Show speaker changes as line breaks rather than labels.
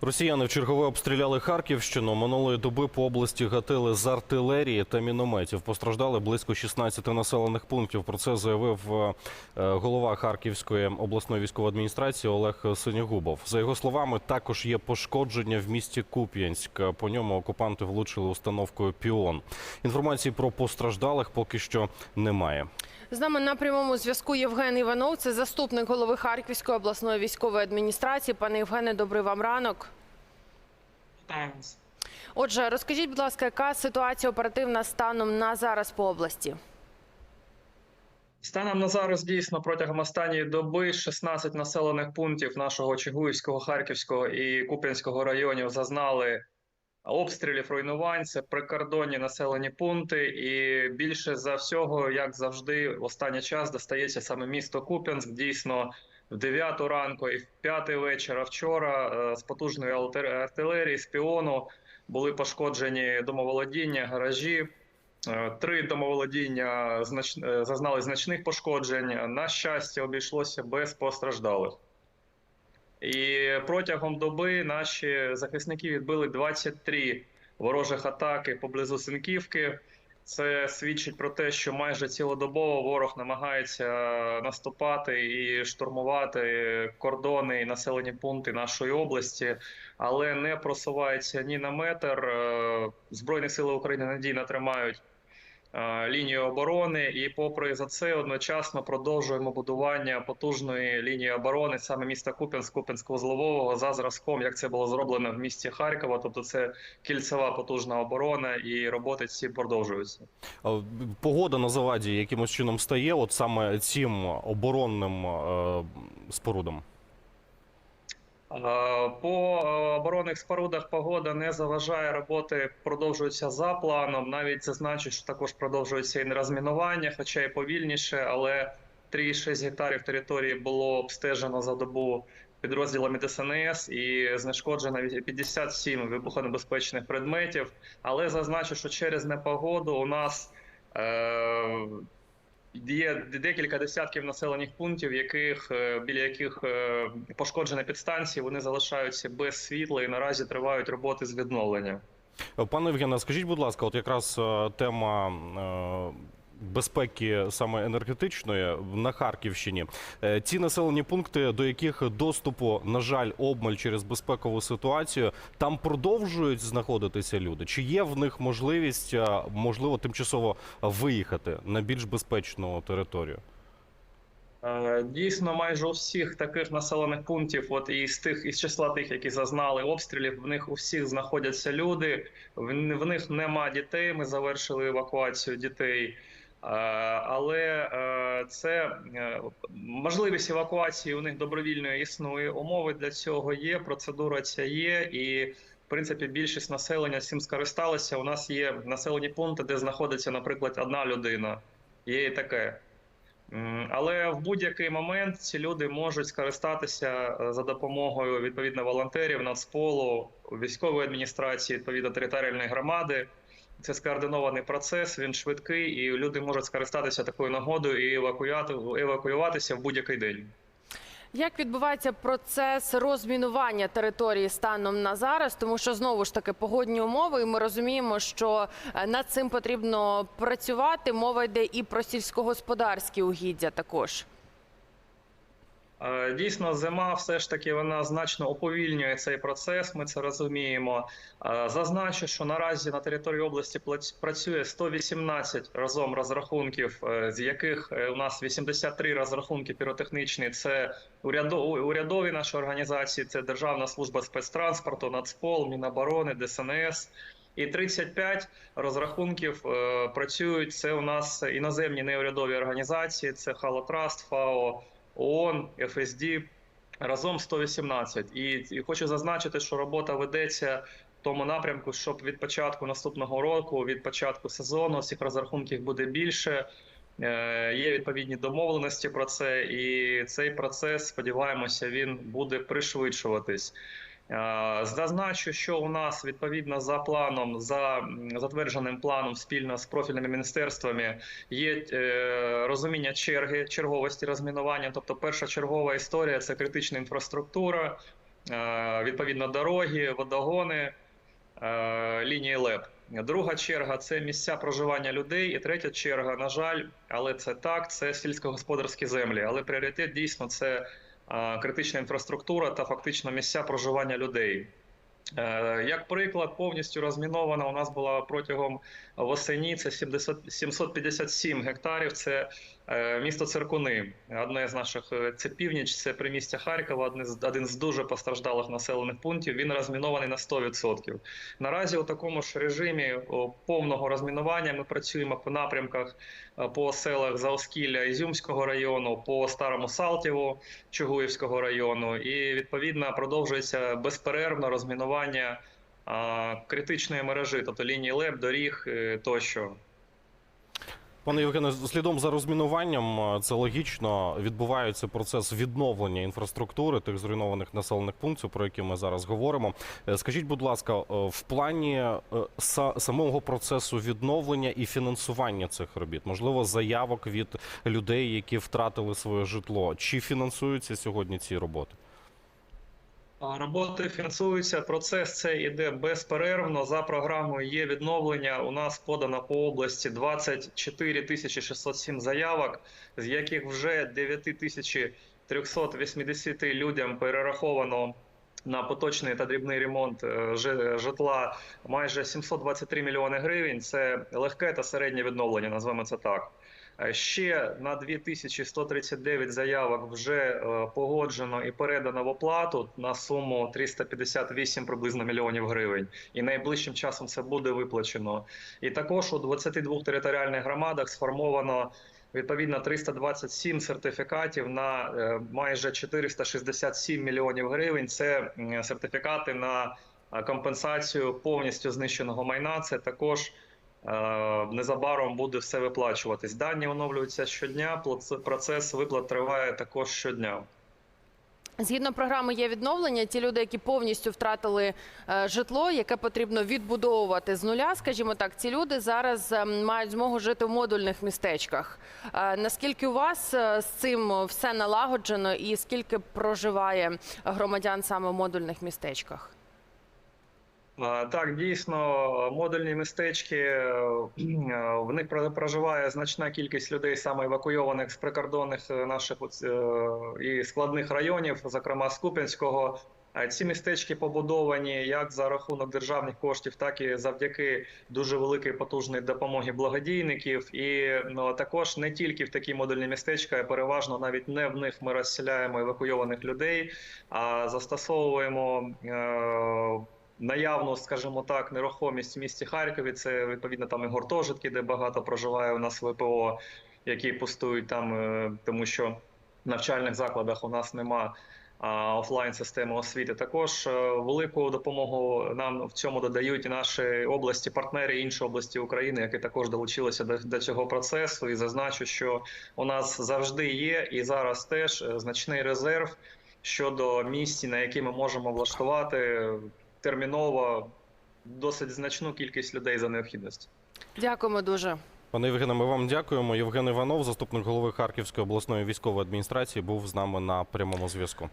Росіяни в чергове обстріляли Харківщину. Минулої доби по області гатили з артилерії та мінометів. Постраждали близько 16 населених пунктів. Про це заявив е, голова Харківської обласної військової адміністрації Олег Синягубов. За його словами, також є пошкодження в місті Куп'янськ. По ньому окупанти влучили установкою Піон. Інформації про постраждалих поки що немає.
З нами на прямому зв'язку Євген Іванов, це заступник голови Харківської обласної військової адміністрації. Пане Євгене, добрий вам ранок.
Вітаємось.
Отже, розкажіть, будь ласка, яка ситуація оперативна станом на зараз по області?
Станом на зараз дійсно протягом останньої доби 16 населених пунктів нашого Чигуївського, Харківського і Куп'янського районів зазнали обстрілів, руйнувань. Це прикордонні населені пункти, і більше за всього, як завжди, в останній час достається саме місто Куп'янськ. Дійсно, в 9 ранку і в 5 вечора вчора е, з потужної артилерії, з піону були пошкоджені домоволодіння, гаражі. Е, Три домоволодіння е, зазнали значних пошкоджень. На щастя, обійшлося без постраждалих. І протягом доби наші захисники відбили 23 ворожих атаки поблизу Синківки. Це свідчить про те, що майже цілодобово ворог намагається наступати і штурмувати кордони і населені пункти нашої області, але не просувається ні на метр. Е, Збройні сили України надійно тримають лінію оборони, і, попри за це, одночасно продовжуємо будування потужної лінії оборони саме міста Куп'янськ, Куп'янсько-Узлового за зразком, як це було зроблено в місті Харкова. Тобто, це кільцева потужна оборона, і роботи ці продовжуються.
Погода на заваді якимось чином стає, от саме цим оборонним е, спорудам.
Е, По е, оборонних спорудах погода не заважає роботи, продовжуються за планом. Навіть зазначу, що також продовжується і розмінування, хоча і повільніше, але 3,6 гектарів території було обстежено за добу підрозділами ДСНС і знешкоджено 57 вибухонебезпечних предметів. Але зазначу, що через непогоду у нас е, Є декілька десятків населених пунктів, яких е, біля яких е, пошкоджені підстанції, вони залишаються без світла і наразі тривають роботи з відновлення.
Пане Євгене, скажіть, будь ласка, от якраз е, тема безпеки саме енергетичної на Харківщині. Е, Ці населені пункти, до яких доступу, на жаль, обмаль через безпекову ситуацію, там продовжують знаходитися люди? Чи є в них можливість, е, можливо, тимчасово виїхати на більш безпечну територію?
Е, Дійсно, майже у всіх таких населених пунктів, от і з тих із числа тих, які зазнали обстрілів, в них у всіх знаходяться люди. В, в них нема дітей. Ми завершили евакуацію дітей. Е, Але е, це е, можливість евакуації у них добровільної існує. Умови для цього є. Процедура ця є, і в принципі більшість населення цим скористалися. У нас є населені пункти, де знаходиться, наприклад, одна людина. Є і таке. Але в будь-який момент ці люди можуть скористатися за допомогою відповідно волонтерів, нацполу, військової адміністрації, відповідно територіальної громади. Це скоординований процес, він швидкий, і люди можуть скористатися такою нагодою і евакуювати, евакуюватися в будь-який день.
Як відбувається процес розмінування території станом на зараз? Тому що знову ж таки погодні умови, і ми розуміємо, що е, над цим потрібно працювати. Мова йде і про сільськогосподарські угіддя також.
Е, Дійсно, зима все ж таки вона значно уповільнює цей процес. Ми це розуміємо. Е, Зазначу, що наразі на території області працює 118 разом розрахунків, е, з яких у нас 83 розрахунки піротехнічні. Це урядо- урядові наші організації, це Державна служба спецтранспорту, Нацпол, Міноборони, ДСНС. І 35 розрахунків працюють. Це у нас іноземні неурядові організації, це Халотраст, ФАО. ООН, ФСД разом 118. І, і хочу зазначити, що робота ведеться в тому напрямку, щоб від початку наступного року, від початку сезону, цих розрахунків буде більше. Е, Є відповідні домовленості про це, і цей процес, сподіваємося, він буде пришвидшуватись. Е, Зазначу, що у нас відповідно за планом, за затвердженим планом спільно з профільними міністерствами є е, розуміння черги, черговості розмінування. Тобто, перша чергова історія це критична інфраструктура. е, відповідно дороги, водогони, лінії ЛЕП. Друга черга це місця проживання людей, і третя черга, на жаль, але це так, це сільськогосподарські землі. Але пріоритет дійсно це критична інфраструктура та фактично місця проживання людей. Е, Як приклад, повністю розмінована у нас була протягом восені. Це 70, 757 гектарів. Це місто Циркуни. Одне з наших е, це північ, це примістя Харкова. Один з один з дуже постраждалих населених пунктів. Він розмінований на 100%. Наразі у такому ж режимі повного розмінування ми працюємо по напрямках е, по селах Заоскілля Ізюмського району, по Старому Салтіву Чугуївського району, і відповідно продовжується безперервно розмінування критичної мережі, тобто лінії ЛЕП, доріг е, тощо.
Пане Євгене, слідом за розмінуванням, е, це логічно відбувається процес відновлення інфраструктури тих зруйнованих населених пунктів, про які ми зараз говоримо. Е, Скажіть, будь ласка, е, в плані самого процесу відновлення і фінансування цих робіт, можливо, заявок від людей, які втратили своє житло, чи фінансуються сьогодні ці роботи?
Роботи фінансуються. Процес цей іде безперервно. За програмою є відновлення. У нас подано по області 24 тисячі 607 заявок, з яких вже 9 тисячі 380 людям перераховано на поточний та дрібний ремонт е, житла майже 723 мільйони гривень. Це легке та середнє відновлення, назвемо це так. Е, Ще на 2139 заявок вже е, погоджено і передано в оплату на суму 358 приблизно мільйонів гривень. І найближчим часом це буде виплачено. І також у 22 територіальних громадах сформовано відповідно 327 сертифікатів на е, майже 467 мільйонів гривень. Це сертифікати на компенсацію повністю знищеного майна. Це також Незабаром буде все виплачуватись. Дані оновлюються щодня. Процес виплат триває також щодня.
Згідно програми є відновлення. Ті люди, які повністю втратили е, житло, яке потрібно відбудовувати з нуля, скажімо так, ці люди зараз е, мають змогу жити в модульних містечках. Е, наскільки у вас е, з цим все налагоджено, і скільки проживає громадян саме в модульних містечках?
Так, дійсно, модульні містечки е, в них проживає значна кількість людей, саме евакуйованих з прикордонних е, наших е, і складних районів, зокрема з Ці містечки побудовані як за рахунок державних коштів, так і завдяки дуже великій потужної допомоги благодійників. І ну, також не тільки в такі модульні містечка, а переважно навіть не в них ми розселяємо евакуйованих людей, а застосовуємо. Е- наявну, скажімо так, нерухомість в місті Харкові. Це відповідно там і гуртожитки, де багато проживає у нас ВПО, які пустують там, е, тому що в навчальних закладах у нас нема офлайн системи освіти. Також е, велику допомогу нам в цьому додають і наші області, партнери інші області України, які також долучилися до, до цього процесу. І зазначу, що у нас завжди є і зараз теж е, значний резерв щодо місць, на які ми можемо влаштувати терміново досить значну кількість людей за необхідності.
Дякуємо дуже.
Пане Євгене, ми вам дякуємо. Євген Іванов, заступник голови Харківської обласної військової адміністрації, був з нами на прямому зв'язку.